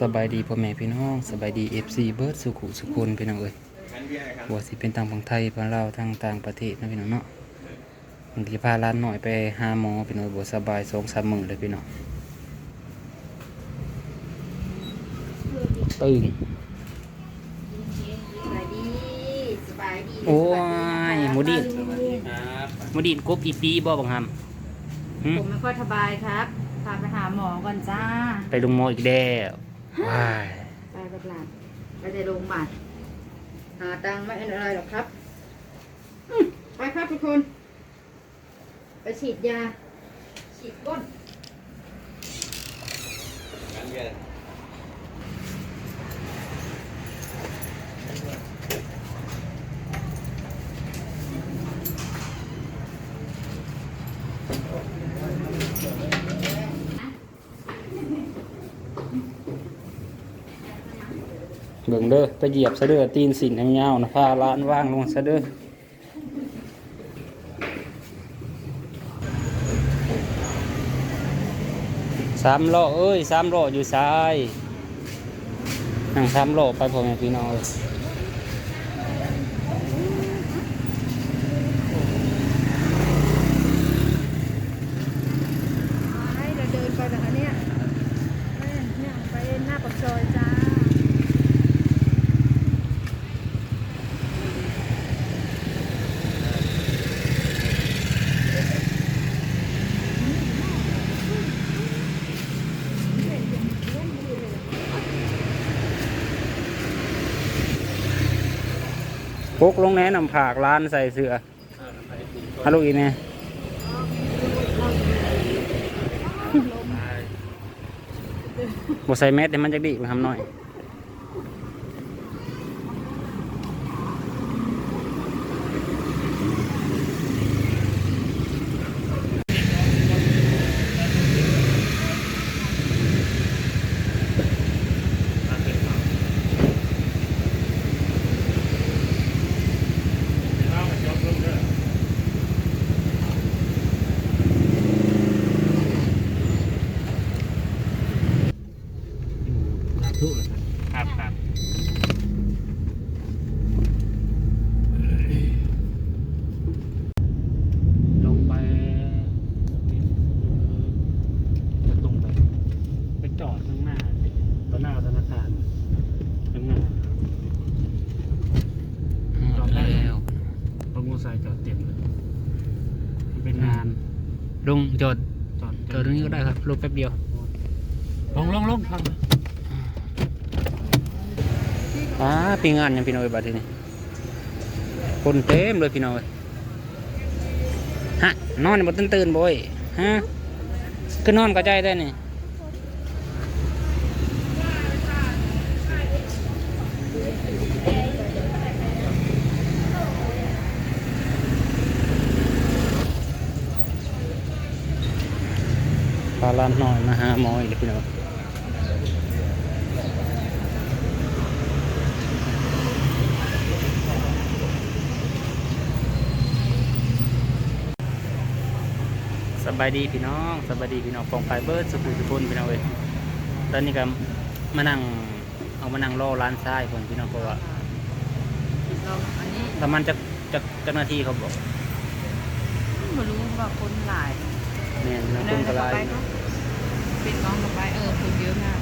สบายดีพ่อแม่พี่น้องสบายดีเอฟซีเบิร์ดสุขุสุคนพี่น้องเอ้ยบัวสิเป็นต่างฝั่งไทยฝั่งลาวทางต่างประเทศนะพี่น้องเนาะบางทีพาร้านหน่อยไปหาหมอพี่น้องบัวสบายสองสามมื้อเลยพี่น้องตึงสบายดีสบายดีโอ้ยหมูดินหมูดินกบอีปีบ่บังหำหึผมไม่ค่อยสบายครับ พาไปหาหมอก่อนจ้า ไปลงหมออีกแล้วว้ายไปกับหลานไปในโรงพยาบาลหาตังค์ไม่เป็นอะไรหรอกครับอืมไปครับทุกคน ไปฉีดยา ฉีดก้นเเบิ่งเด้อไปเหยียบซะเด้อตีนสินทางยาวนะพาร้านว่างลงซะเด้อสามล้อเอ้ยสามล้ออยู่ซ้ายนั่งสามล้อไปพ่อแม่พี่น้องเอ้ย ให้เราเดินไปแบบอันเนี้ยแม่เนี่ยไปหน้าปากซอยจ้า พ กลงแนะนำผากร้านใส่เสือฮัลโหลอีแม่บ่ใส่แมสแต่มันจะดีไปทำหน่อย ครับครับลงไปจะตรงไป ไปจอดข้างหน้าต่อหน้าธนาคารข้างหน้าจอดได้แล้วรถมอเตอร์ไซค์จอดเต็มเลยมันเป็นงาน ลง จอดจอดจอดตรงนี้ก็ได้ครับรถแป๊บเดียว ลงลงลงครับอ่าปีงานยังพี่น้อยบัดทีนี้คนเต็มเลยพี่น้อยฮะนอนบนตื่นตื่นๆบ่อยฮะคือนอนกระจายได้นี่ พาร้านหน่อยมาหาหมออีกพี่น้องสบายดีพี่น้องสบายดีพี่น้องฟองไฟเบิร์ดสุขุมสุพนพี่น้องเอ้ยตอนนี้ก็มานั่งเอามานั่งรอร้านซ้ายคนพี่น้องเพราะว่าเราอันนี้ประมาณจะจะเจ้าหน้าที่เขาบอกไม่รู้ว่าคนหลาย นี่ยนักคนกระไรไปเนาะปิดกล้องลงไปเออคนเยอะมาก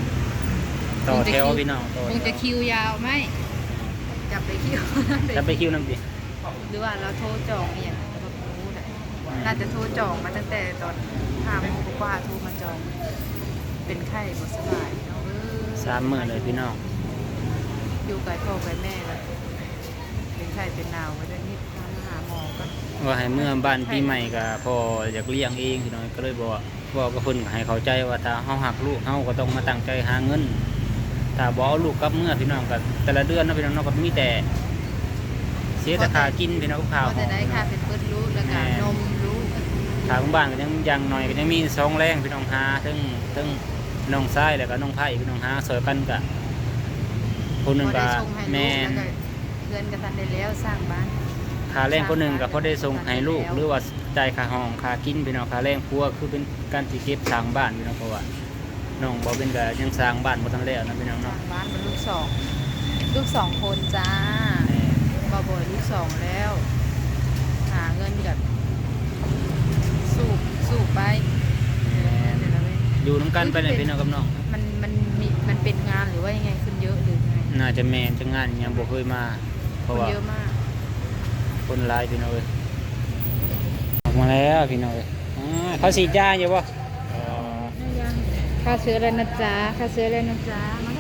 ต่อแถวพี่น้องต่อคงแถจะวคิวยาวไหมจับไปคิวจะไปคิวน้ำดิหรือว่าเราโทรจองเนี่ยเราก็รู้แหละน่าจะโทรจองมาตั้งแต่ตอนห้าโมงกว่าๆโทรมาจอง เป็นไข้หมดสบายเนาะเออสามมื้อเลยพี่น้องอยู่ไกลพ่อไกลแม่เลยเป็นไข้เป็นหนาวไว้ด้วยนี่พามาหาหมอก็ ว่าให้เมื่อบ้านปีใหม่ก็พออยากเลี้ยงเองพี่น้องก็เลยบอกว่าบอกกับเพิ่นก็ให้เข้าใจว่าถ้าเฮาหักลูกเฮาก็ต้องมาตั้งใจหาเงิน ถ้าบ่เอาลูกกลับเมื่อพี่น้องก็แต่ละเดือนเนาะพี่น้องเนาะก็มีแต่เสียแต่ค่ากินพี่น้องกับข้าวก็จะได้ค่าเป็นเปิดรู้แล้วก็นมรู้ทางบ้านก็ยังยังหน่อยก็ยังมีสองแรงพี่น้องหาทั้งทั้งน้องชายแล้วก็น้องไผ่พี่น้องหาซอยกันก็คนหนึงพอก็ได้ส่งให้ลูแม่กนแล้วก็เพื่อนก็ทันได้แล้วสร้างบ้าน ค่าแรงคนหนึ่งก็พอได้ส่งให้ลูก หรือว่าจ่ายค่าห้องค่ากินพี่น้องค่าแรงครัวคือเป็นการที่เก็บสร้างบ้านพี่น้องเพราะว่าน้องบ่เป็นก็ยังสร้างบ้านบ่ทันแล้วนะพี่น้องทาเนาะงบ้านมันลูกสองลูกสองคนจ้าแหม่บาบอยลูกสองแล้ว หาเงินกับสูบสูบไปเดี๋ยวเราไปอยู่นํกันไปเลยพี่น้องกับน้องมันมันมีมันเป็นงานหรือว่ายังไงขึ้นเยอะหรือไงน่าจะแม่นจะงานยังบ่เคยมา เพคราะนว่าเยอะมาก คนหลายพี่น้องเอ้ยออกมาแล้วพี่น้องเอ้ยอ่าเขาฉีดยาอยู่บ่ค่าเชื้อแล้วนะจ๊ะค่าเชื้อแล้วนะจ๊ะมา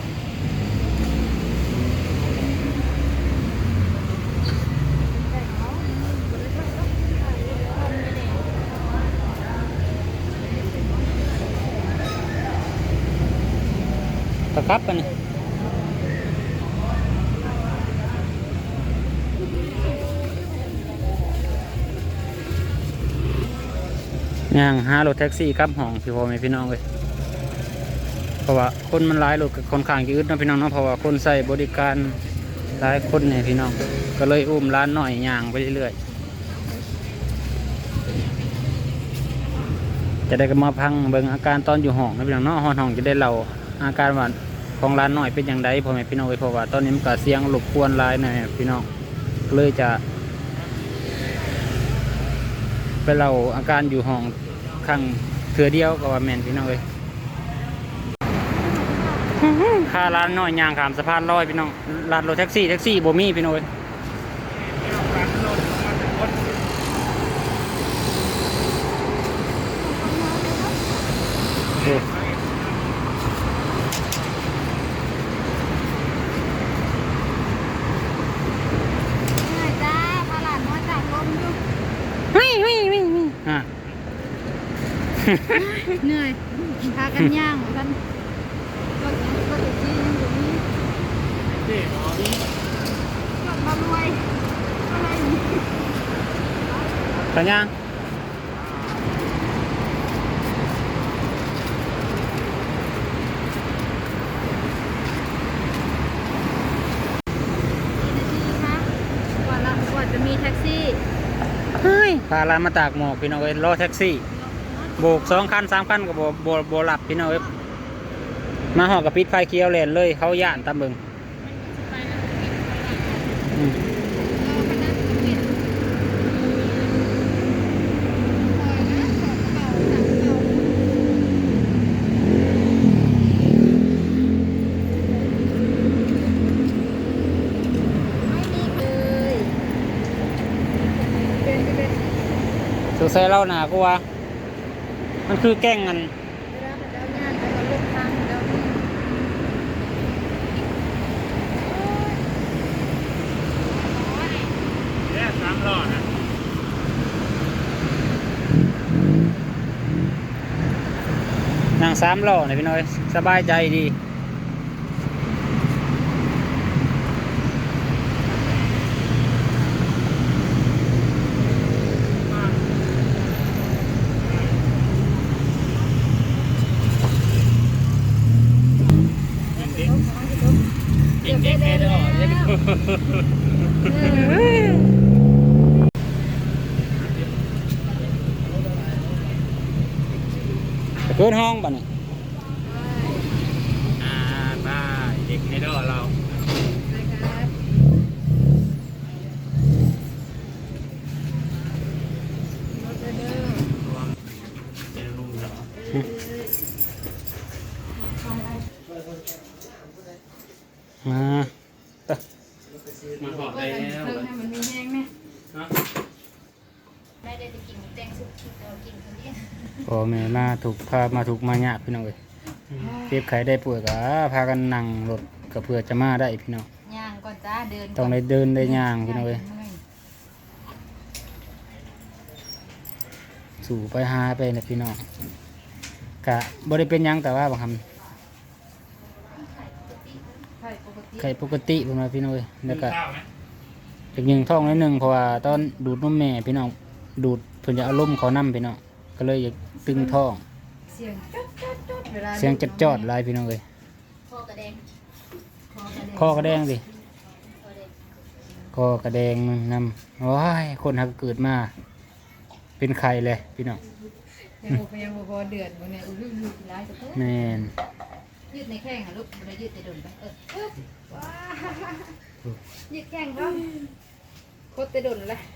ตะครับกันนี่ ย่างหารถแท็กซี่กลับห้องพี่พ่อแม่พี่น้องเลยเพราะว่าคนมันหลายรถค่อนข้างจะอึดนะพี่น้องเนาะเพราะว่าคนใส่บริการหลายคนเนี่ยพี่น้อง ก็เลยอุ้มร้านหน่อยย่างไปเรื่อยๆจะได้ก็มาพังเบิ่งอาการตอนอยู่ห้องนะพี่น้องเนาะห้องห้องจะได้เราอาการว่าของร้านหน่อยเป็นอย่างไรพ่อแม่พี่น้องเอ้ยเพราะว่าตอนนี้มันก็เสียงรบกวนหลายหน่อยพี่น้องเลยจะไปเราอาการอยู่ห้อง ข้างเถือเดียวก็ว่าแมนพี่น้องเอ้ยค่าร้านน้อยยางขามสะพานลอยพี่น้องร้านรถแท็กซี่แท็กซี่บ่มีพี่น้องเอ้ยโอ้ เหนื่อยจ้าพาหลานน้อยจากลมอยู่ วิ่งวิ่งวิ่งวิ่งอะ เหนื่อยพากันย่างกันก็ก็ติดที่ยังอยู่นี่กลับมารวยอะไรนี่สัญญาณคะกว่าละกว่าจะมีแท็กซี่เฮ้ยพาร้านมาตากหมอกพี่น้องเอ้ยรอแท็กซี่ โบกสองคันสามคันก็บ่บ่บ่หลับพี่น้องเอ้ยมาหอกับปิดไฟเขียวแลนเลยเขาย่านตามเบิงอืมสงสัยเล่าหนากูว่า มันคือแกล้งกันเนี่ยสามล้อนะนางสามล้อเนี่ยพี่น้อย สบายใจดี เด็กๆแค่ดอกเด็ก ไป เกินห้องป่ะเนี่อ่าบ้าเด็กในดอกเรา เป็นรุ่นเหรอ มา มาหอดได้แล้ว มันมีแห้งไหม ฮะ ไม่ได้จะกินแตงสุกเรากินคนเดียวพอแม่มาถูกพามาถูกมาหยาพี่น้องเลยเจ็บไข้ได้ป่วยก็พากันนั่งรถก็เพื่อจะมาได้พี่น้อง ย่างก่อนจ้าเดินต้องได้เดินได้ย่างพี่น้องเลยสู่ไปหาไปนะพี่น้องกะบ่ได้เป็นหยังแต่ว่าบางคำใช่ปกติไข่ปกติผมว่าพี่น้องเอ้ยแล้วก็ข้าวไหม จากยิงท้องนิดนึงเพราะว่าตอนดูดนมแม่พี่น้อง ดูดเพิ่นจะเอาลมเขานํพี่น้องก็เลยอยากตึงท้อง เสียงจ๊ดจ๊ดจ๊ดเวลาเสียงจัดจอดหลายพี่น้องเอ้ยคอกระแดงคอกระแดงคอกระแดงสิคอกระแดงนำว้ายคนหักเกิดมา เป็นไข่เลยพี่น้องยยังบ่ยังบ่พอเดือนบ่เนี่ยอุ้ยลูกร้ายจะเพิ่นแม่นยืดในแข้งอะลูกไม่ได้ยืดในดุนไปเอออึ๊บว้ายืดแข้งบ้างโคตรแต่ดุนเลยโ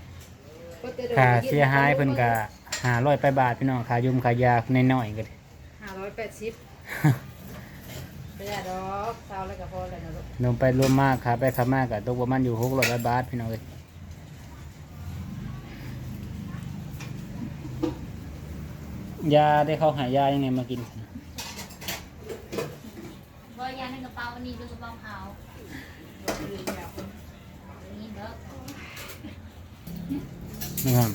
คตรแต่ดุนค่าเสียหายเพิ่นก็500ไปบาทพี่น้องค่ายุมค่ายาน้อยๆก็ดิห้าร้อยแปดสิบไม่ได้ดอกเศร้าแล้วก็พอแล้วนะลูกรวมไปรวมมากค่าไปค่ามากก็ตกประมาณอยู่600บาทพี่น้องเอ้ยยาได้เข้าหายายังไงมากินว่ายาในกระเป๋าอันนี้คือกระเป๋าขาวนี่เด้อ นะครับ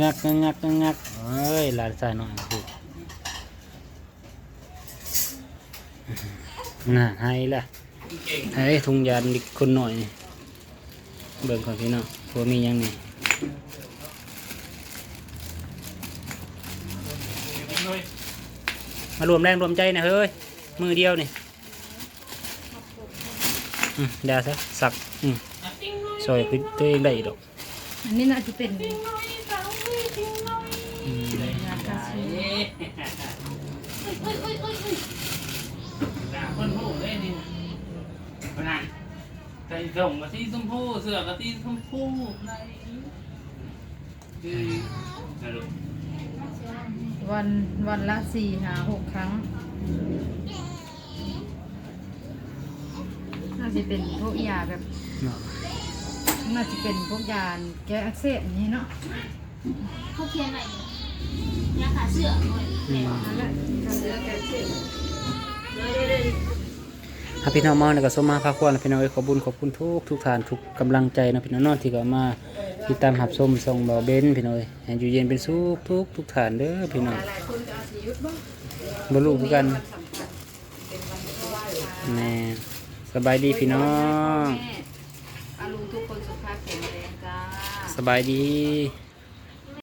งักงักงักงักเอ้ยลานใส่หน่อยคือน่าให้ละให้ทุงยานดิคนหน่อยนี่เบิ่งก่อนพี่น้องว่ามียังนี่มารวมแรงรวมใจนะเฮ้ย มือเดียวนี่เดาซะสักอืม ซอยคือตัวเองได้ดอกอันนี้น่าจะเป็นอืมยาคาซีคนหูเลยนี่นะใส่ส่งกะทิชมพูเสื้อกะทิชมพูในคือนะลูกวันวันละสี่หาหกครั้ง น่าจะเป็นพวกยาแบบ เนาะ น่าจะเป็นพวกยาแก้อักเสบอย่างนี้เนาะเขาเขียนอะไรยาขาเสื่อมนั่นแหละทำเรื่องแก้อักเสบอะพี่น้องมาแล้วก็สมมาพาควรพี่น้องเอ้ยขอบุญขอบคุณทุกทุกทานทุกกำลังใจนะพี่น้องนอที่ก็มาติดตามหับชมส่งเบาเบนพี่น้องเอ้ยให้อยู่เย็นเป็นสุขทุกทุกทานเด้อพี่น้องหลายคนก็อาจจะยุดบ้างบ่รู้คือกันวันสำคัญเป็นวันที่ไหว้พระแม่สบายดีพี่น้อง แม่อาลุงทุกคนสุขภาพแข็งแรงจ้า สบายดี